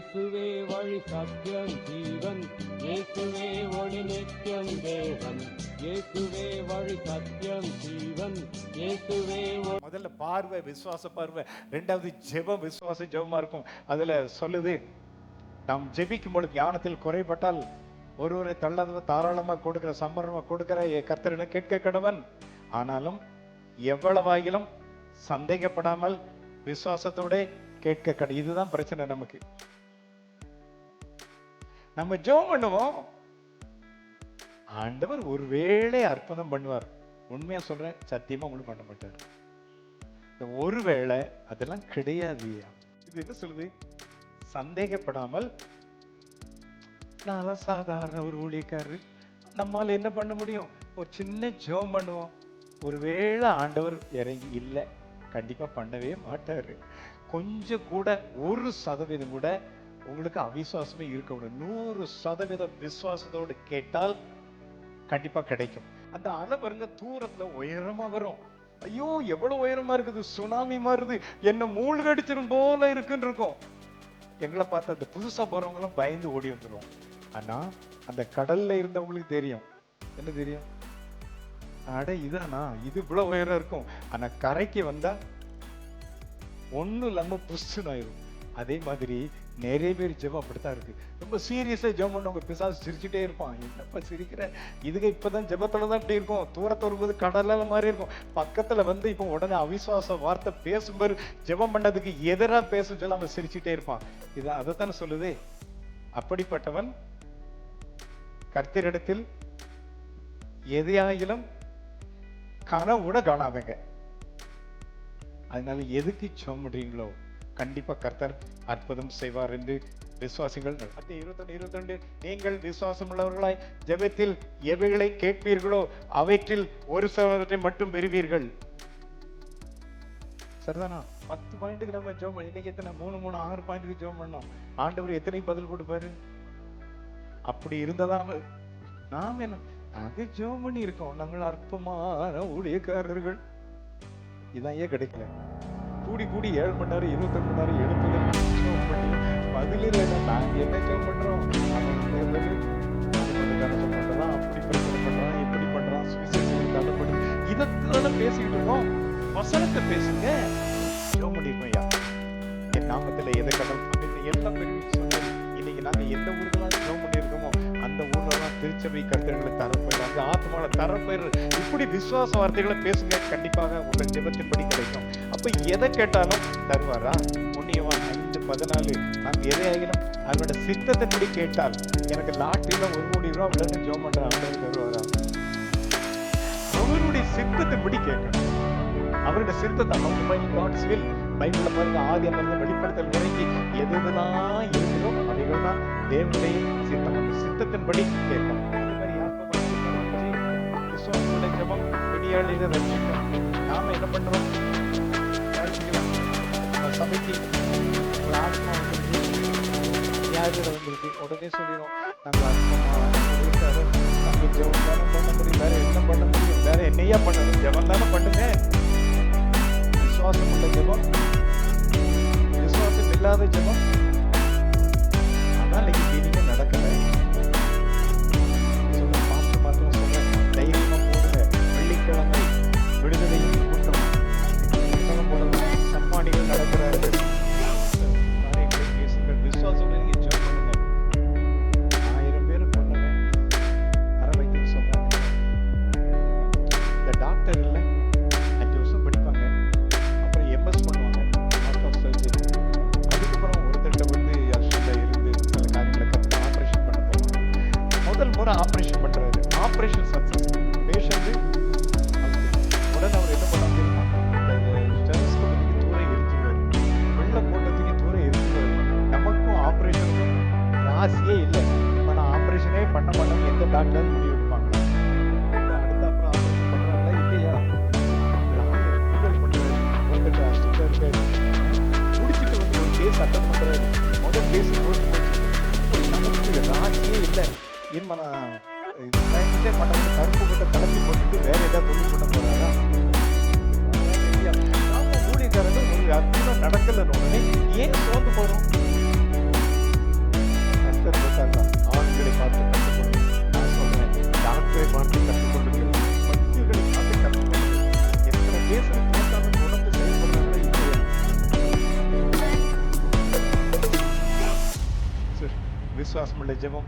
இயேசுவே வழி சத்தியம் ஜீவன். இயேசுவே ஒளி நித்தியம் தேவன். இயேசுவே வழி சத்தியம் ஜீவன். இயேசுவே முதல்ல பார்வை விசுவாச பார்வை ரெண்டாவது ஜெபம் விசுவாச ஜெபமா இருக்கும். அதுல சொல்லுது நாம் ஜெபிக்கும் பொழுது ஞானத்தில் குறைபட்டால் ஒருவரை தள்ளாதவன் தாராளமா கொடுக்கிற சம்பரமா கொடுக்கிற கத்தரின கேட்க கடவன். ஆனாலும் எவ்வளவாயிலும் சந்தேகப்படாமல் விசுவாசத்தோட கேட்க கடை. இதுதான் பிரச்சனை நமக்கு. நம்ம ஜோம் பண்ணுவோம். ஆண்டவர் ஒருவேளை அற்புதம் பண்ணுவார். உண்மையா சொல்றேன் சத்தியமா உங்களுக்கு பண்ண மாட்டார். இந்த ஒருவேளை அதெல்லாம் கிடையாது. இது என்ன சொல்லுது? சந்தேகப்படாமல் நான் சாதாரண ஒரு ஊழியக்காரர். நம்மால் என்ன பண்ண முடியும்? ஒரு சின்ன ஜோம் பண்ணுவோம். ஒருவேளை ஆண்டவர் இறங்கி இல்லை கண்டிப்பா பண்ணவே மாட்டாரு. கொஞ்சம் கூட ஒரு சதவீதம் கூட உங்களுக்கு அவிசுவாசமே இருக்கணும் நூறு சதவீதம் விசுவாசத்தோடு கேட்டால் கண்டிப்பா கிடைக்கும். அந்த அலை பாருங்க தூரத்துல உயரமா வரும். ஐயோ எவ்வளவு உயரமா இருக்குது? சுனாமி மாறுது. என்ன மூழ்கடிச்சிரும் போல இருக்குன்னு இருக்கும். எங்களை பார்த்து அந்த புதுசா போறவங்களும் பயந்து ஓடி வந்துரும் ஆனா அந்த கடல்ல இருந்தவங்களுக்கு தெரியும். என்ன தெரியும்? அட இதானா? இது இவ்வளவு உயரம் இருக்கும். ஆனா கரைக்கு வந்தா ஒன்றும் இல்லாம புஷ்ஷுன்னு ஆயிரும் அதே மாதிரி நிறைய பேர் ஜெபம் அப்படித்தான் இருக்கு. ரொம்ப சீரியஸாக ஜெபம் பண்ணவங்க பிசாசு சிரிச்சுட்டே இருப்பான். என்னப்பா சிரிக்கிற? இதுக்கு இப்பதான் ஜெபத்தில் தான் இப்படி இருக்கும். தூரத்தை வரும்போது கடலால் மாதிரி இருக்கும். பக்கத்தில் வந்து இப்போ உடனே அவிசுவாச வார்த்தை பேசும்போது ஜெபம் பண்ணதுக்கு எதிராக பேசும் சொல்லி அவன் சிரிச்சுட்டே இருப்பான். இது அதைத்தானே சொல்லுதே? அப்படிப்பட்டவன் கர்த்தரிடத்தில் எதையாயிலும் கனவுட காணாதங்க அதனால எதுக்கு சொல்றீங்களோ கண்டிப்பாக கர்த்தர் அற்புதம் செய்வார் என்று விசுவாசிகள் இருபத்தி இருபத்தொன்று இருபத்தி நீங்கள் விசுவாசம் உள்ளவர்களாய் ஜெபத்தில் எவைகளை கேட்பீர்களோ அவற்றில் ஒரு சதவீதத்தை மட்டும் பெறுவீர்கள். சரிதானா? பத்து பாயிண்ட்டுக்கு நம்ம ஜோம் பண்ணி இன்னைக்கு எத்தனை? மூணு மூணு ஆறு பாயிண்ட்டுக்கு ஜோம் பண்ணோம். ஆண்டவர் எத்தனை பதில் கொடுப்பாரு? அப்படி இருந்ததாம நாம் என்ன? நாங்க ஜோம் பண்ணி இருக்கோம் நாங்கள் அற்பமான ஊழியக்காரர்கள். இதான் ஏன் கிடைக்கல? கூடி கூடி ஏழு மணி நேரம் இருபத்தி மணி நேரம் எழுப்புதல் பண்ணி பதில் இல்லைன்னா என்ன ஜெபம் பண்ணுறோம் அவன் அப்படி பிரச்சனை இப்படி பண்றான் சுவிசேஷம் தள்ளுபடி இதைத்தானே பேசிக்கிட்டு இருக்கோம். வசனத்தை பேசுங்க. ஜெபம் பண்ணிருக்கோம் ஐயா. என் நாமத்துல எதை கடல் எல்லாம் பெருமை இன்னைக்கு நாங்க எந்த ஊர்லாம் பண்ணியிருக்கோமோ அந்த ஊர்லலாம் திருச்சபை கருத்துக்களை தரப்போயிரு அந்த ஆத்மாவை தரப்போயிரு இப்படி விசுவாச வார்த்தைகளை பேசுங்க. கண்டிப்பாக உங்கள் ஜெபத்தின்படி கிடைக்கும். அப்ப எதை கேட்டாலும் தருவாரா? புண்ணியவான் ஐந்து பதினாலு நாம் எதை ஆகிடும் அவனோட சித்தத்தின்படி கேட்டால் எனக்கு லாட்டில ஒரு கோடி ரூபா விழுந்து ஜோம் பண்ற அப்படின்னு தருவாரா? அவருடைய சித்தத்தின்படி கேட்கணும். அவருடைய சித்தத்தை அவங்க மை காட்ஸ் வில் பைபிள்ல பாருங்க ஆதி அமர்ந்த வெளிப்படுத்தல் வரைக்கும் எது எதுலாம் இருக்குதோ அவைகள் தான் தேவனுடைய சித்தம். அந்த சித்தத்தின்படி கேட்கணும். அதே மாதிரி நாம என்ன பண்றோம் ரட்சிக்கலாம். நம்ம சபைக்கு ஒரு ஆத்மா வந்துருக்கு வியாதியில வந்துருக்கு உடனே சொல்லிடும் நாங்கள் ஆத்மா இருக்காரு நம்ம தானே பண்ண முடியும் வேற என்ன பண்ண முடியும் வேற என்னையா பண்ணணும் ஜெபம் தானே பண்ணுங்க விசுவாசம் உள்ள ஜெபம் விசுவாசம் இல்லாத ஜெபம் முதல் ஆப்ரேஷன் பண்றாரு? ஆப்ரேஷன் சக்சஸ் பேஷண்ட் உடனே அவர் என்ன பண்ண தெரியுமா? ஸ்டெரஸ்கோபிக்கு தூரம் எரிஞ்சுவார் வெள்ளை போட்டதுக்கு தூரம் எரிஞ்சுவார் நமக்கும் ஆப்ரேஷனுக்கும் ராசியே இல்லை. இப்போ நான் ஆப்ரேஷனே பண்ண மாட்டேன் எந்த டாக்டர் ஏன் நம்ம சயின்ஸே பண்ணுறது கருப்பு கிட்ட கலப்பி போட்டுட்டு வேறு ஏதாவது தொழில் பண்ண போகிறாங்க ஊழியக்காரங்க ஒரு அற்புதம் நடக்கலன்னு உடனே ஏன் சோர்ந்து போகிறோம் டாக்டர் பார்த்தாங்க ஆண்களை பார்த்து கற்றுக்கொண்டு விசுவாசமுள்ள ஜெபம்.